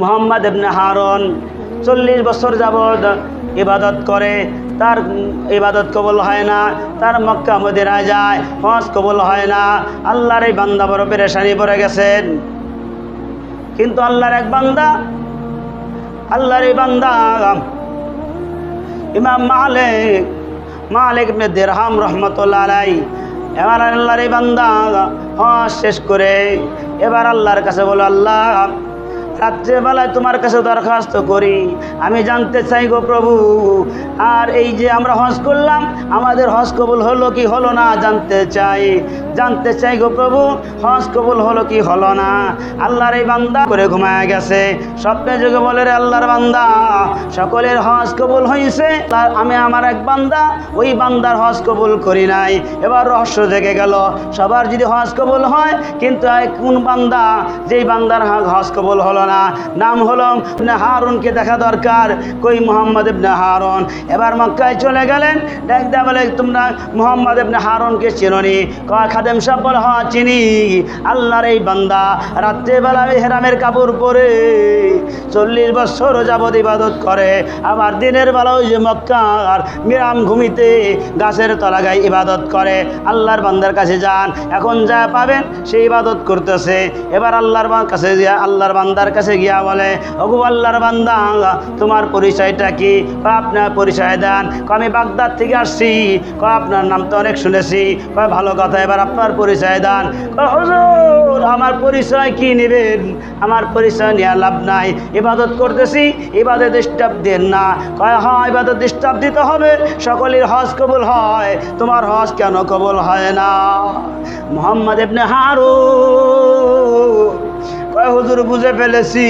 মুহাম্মদ ইবনে হারন চল্লিশ বছর যাবৎ ইবাদত করে। তার ইবাদত কবুল হয় না, তার মক্কা মদিনা যায়, হজ কবুল হয় না। আল্লাহর এই বান্দা বড় পেরেশানি পড়ে গেছেন। কিন্তু আল্লাহর এক বান্দা, আল্লাহর এই বান্দা ইমাম মালিক মালিক ইবনে দেরহাম রহমতুল্লাহ এবার আল্লাহর এই বান্দা হজ শেষ করে, এবার আল্লাহর কাছে বলো, আল্লাহ রাত্রেবেলায় তোমার কাছে দরখাস্ত করি। আমি জানতে চাই গো প্রভু, আর এই যে আমরা হজ করলাম, আমাদের হজ কবুল হলো কি হলো না জানতে চাই। জানতে চাই গো প্রভু, হজ কবুল হলো কি হলো না? আল্লাহর এই বান্দা করে ঘুমায় গেছে। স্বপ্নে যুগে বলে রে আল্লাহর বান্দা, সকলের হজ কবুল হয়েছে তার আমি আমার এক বান্দা, ওই বান্দার হজ কবুল করি নাই। এবার রহস্য জেগে গেল, সবার যদি হজ কবুল হয়, কিন্তু কোন বান্দা, যেই বান্দার হজ কবুল হলো না নাম হলো হারুনকে দেখা দরকার। কই মোহাম্মদ ইবনে হারুন? এবার মক্কায় চলে গেলেন। ডাক দেয়া বলে, তোমরা মোহাম্মদ ইবনে হারুনকে চিননি? খাদেম সাহেব বলে হ্যাঁ চিনি। আল্লাহর এই বান্দা রাত্রেবেলা হেরামের কাপড় পরে চল্লিশ বছর যাবৎ ইবাদত করে। আবার দিনের বেলা ওই যে মক্কার মিরাম ঘুমিতে গাছের তলা গায়ে ইবাদত করে। আল্লাহর বান্দার কাছে যান। এখন যা পাবেন সেই ইবাদত করতেছে। এবার আল্লাহর কাছে গিয়া আল্লাহর বান্দার কাছে গিয়া বলে, ওগু আল্লাহর বান্দা, তোমার পরিচয়টা কি? আপনার পরিচয় দেন। আমি বাগদাদ থেকে আসছি। আপনার নাম তো অনেক শুনেছি। কয়, ভালো কথা, এবার আপনার পরিচয় দেন। হুজুর, আমার পরিচয় কি নেবেন? আমার পরিচয় নেওয়া লাভ নাই। ইবাদত করতেছি, ইবাদত ডিস্টার্ব দেন না। কয় হ্যাঁ ইবাদত ডিস্টার্ব দিতে হবে। সকলের হজ কবুল হয়। তোমার হজ কেন কবুল হয় না? মোহাম্মদ ইবনে হারু কয় হুজুর বুঝে ফেলেছি।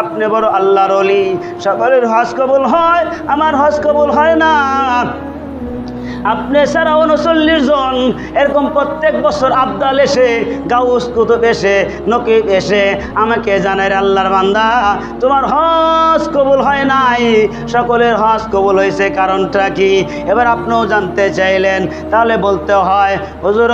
আপনি বড় আল্লাহর অলি। সকলের হজ কবুল হয়, আমার হজ কবুল হয় না। আপনি ছাড়া উনচল্লিশ জন, এরকম প্রত্যেক বছর আবদাল এসে, গাউস কুতুব এসে, নকিব এসে, আমাকে জানায় আল্লাহর বান্দা, তোমার হজ কবুল হয় নাই। সকলের হজ কবুল হয়েছে, কারণটা কি? এবার আপনিও জানতে চাইলেন, তাহলে বলতে হয়, হুজুর,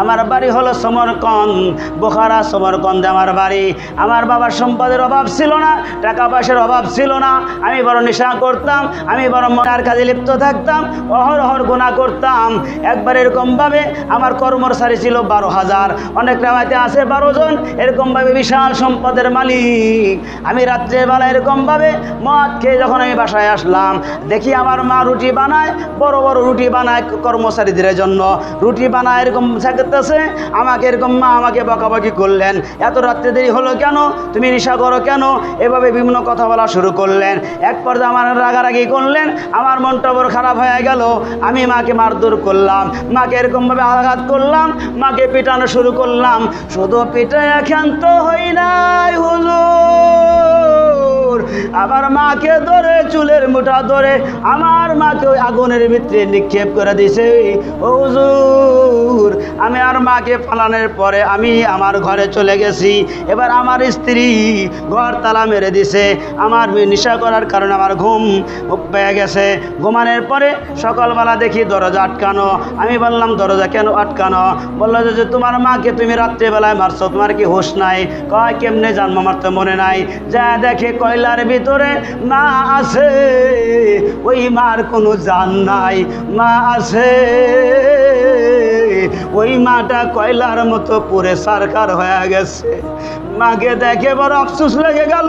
আমার বাড়ি হলো সমরকন্দ, বোখারা সমরকন্দে আমার বাড়ি। আমার বাবার সম্পদের অভাব ছিল না, টাকা পয়সার অভাব ছিল না। আমি বড় নেশা করতাম, আমি বড় মনার কাজে লিপ্ত থাকতাম অহরহর গোনা করতাম। একবার এরকমভাবে আমার কর্মচারী ছিল বারো হাজার। অনেক রামাইতে আছে বারো জন, এরকমভাবে বিশাল সম্পদের মালিক। আমি রাত্রেবেলা এরকমভাবে মদ খেয়ে যখন আমি বাসায় আসলাম, দেখি আমার মা রুটি বানায়, বড় বড় রুটি বানায় কর্মচারীদের জন্য। রুটি বানায় এরকম থাকতেছে, আমাকে এরকম মা আমাকে বকাবকি করলেন। এত রাত্রে দেরি হলো কেন? তুমি নেশা করো কেন? এভাবে বিভিন্ন কথা বলা শুরু করলেন। এক পর্যায়ে আমার রাগারাগি করলেন, আমার মনটা বড় খারাপ হয়ে গেল। আমি মাকে মারধর করলাম, মাকে এরকমভাবে আঘাত করলাম, মাকে পেটানো শুরু করলাম। শুধু পেটায় ক্ষান্ত হই নাই। আবার মাকে ধরে, চুলের মুঠা ধরে, আমার মাকে ওই আগুনের ভিতরে নিক্ষেপ করে দিছে। ও হুজুর, আমি আর মাকে ফালানোর পরে আমি আমার ঘরে চলে গেছি। এবার আমার স্ত্রী ঘর তালা মেরে দিছে। আমার নেশা করার কারণে আমার ঘুম পেয়ে গেছে। ঘুমানোর পরে সকালবেলা দেখি দরজা আটকানো। আমি বললাম, দরজা কেন আটকানো? বলল যে তোমার মাকে তুমি রাত্রেবেলায় মারছো, তোমার কি হুশ নাই? কয়, কেমনে জন্ম মারতে মনে নাই। যা দেখে কয়লার ভিতরে মা আছে, ওই মার কোনো জান নাই, মা আছে। ওই মাটা কয়লার মতো পুরে সারকার হয়ে গেছে। মাকে দেখে বড় আফসোস লেগে গেল।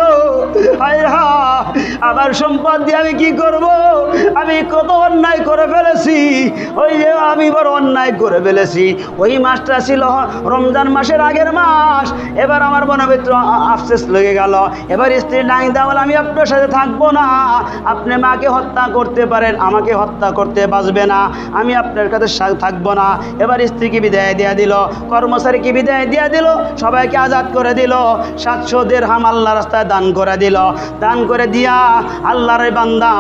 আবার সম্পদ দিয়ে আমি কি করব? আমি কত অন্যায় করে ফেলেছি। ওই যে আমি বড় অন্যায় করে ফেলেছি। ওই মাসটা ছিল রমজান মাসের আগের মাস। এবার আমার মনে ভিতর আফসোস লেগে গেল। এবার স্ত্রী নাই দেওয়াল আমি আপনার সাথে থাকব না। আপনি মাকে হত্যা করতে পারেন, আমাকে হত্যা করতে বাঁচবে না। আমি আপনার কাছে থাকব না। এবার স্ত্রীকে বিদায় দিয়ে দিল, কর্মচারীকে বিদায় দিয়ে দিল, সবাইকে আজাদ করে দিল। সাতশো দের হাম আল্লাহ রাস্তায় দান করে দিল। দান করে দিয়া আল্লাহর বান্দা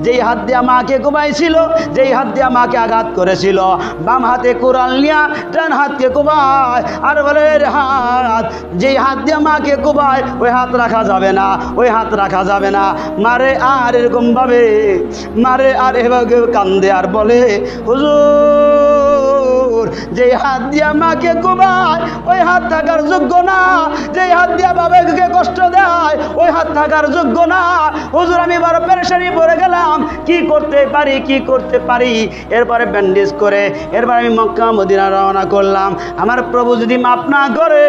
যেই হাত দিয়া মাকে ঘুমাইছিল, যেই হাত দিয়া মাকে আঘাত করেছিল, বাম হাতে কোরআন নিয়া ডান হাতকে কুবায় আর বলে "এর হাত, যেই হাত দিয়ে মাকে কুবায় ওই হাত রাখা যাবে না, ওই হাত রাখা যাবে না। মারে আর এরকমভাবে মারে আর এভাবে কান্দে আর বলে, হুজুর যে হাত দিয়া মাকে ঘুমায় ওই হাত থাকার যোগ্য না। হাত দিয়া বাবাকে কষ্ট দেয়, ওই হাত থাকার যোগ্য না। হুজুর, আমি বড় পেরেশানি পড়ে গেলাম। কি করতে পারি, কি করতে পারি? এরপরে ব্যান্ডেজ করে আমি মক্কা মদিনা রওনা করলাম। আমার প্রভু যদি মাফ না করে,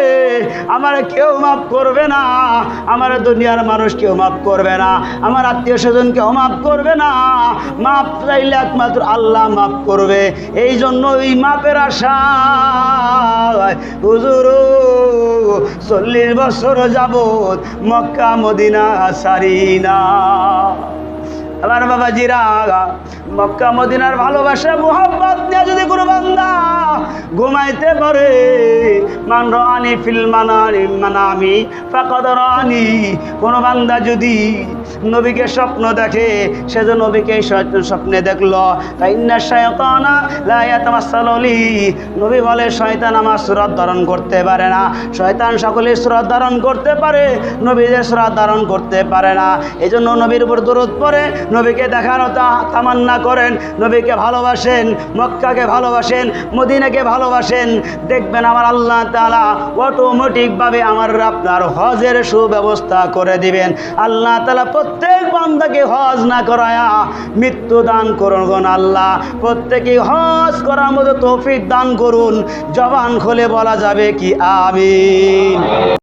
আমার কেউ মাফ করবে না। আমার দুনিয়ার মানুষ কেউ মাফ করবে না। আমার আত্মীয় স্বজন কেউ মাফ করবে না। মাফ চাইলে একমাত্র আল্লাহ মাফ করবে। এই জন্য ওই মাপের আশা হুজুর চল্লিশ বছর যাবত মক্কা মদিনা সারি না বাবা বাবাজিরা মক্কা, মদিনার ভালোবাসা মোহাম্মত নিয়ে যদি কোনো বান্দা ঘুমাইতে পারে, মান রানি ফিল মানানি মানামি ফাকাদ রানি কোনো বান্দা যদি নবীকে স্বপ্ন দেখে, সে যে নবীকে স্ব- স্বপ্নে দেখল তাই না শয়তানা লা ইয়াতামাসসালুলি নবী বলে, শয়তান আমার সুরত ধারণ করতে পারে না। শয়তান সকলের সুরত ধারণ করতে পারে নবীদের সুরত ধারণ করতে পারে না। এই জন্য নবীর উপর দূরত পড়ে নবীকে দেখানো তা তামান্না করেন, নবীকে ভালোবাসেন, মক্কাকে ভালোবাসেন, মদিনাকে ভালোবাসেন। দেখবেন আমার আল্লাহ তালা অটোমেটিকভাবে আমার আপনার হজের সুব্যবস্থা করে দিবেন। আল্লাহ তালা প্রত্যেক বান্দাকে হজ না করায়া মৃত্যু দান করুন আল্লাহ। প্রত্যেকে হজ করার মতো তৌফিক দান করুন। জবান খোলে বলা যাবে কি? আমিন।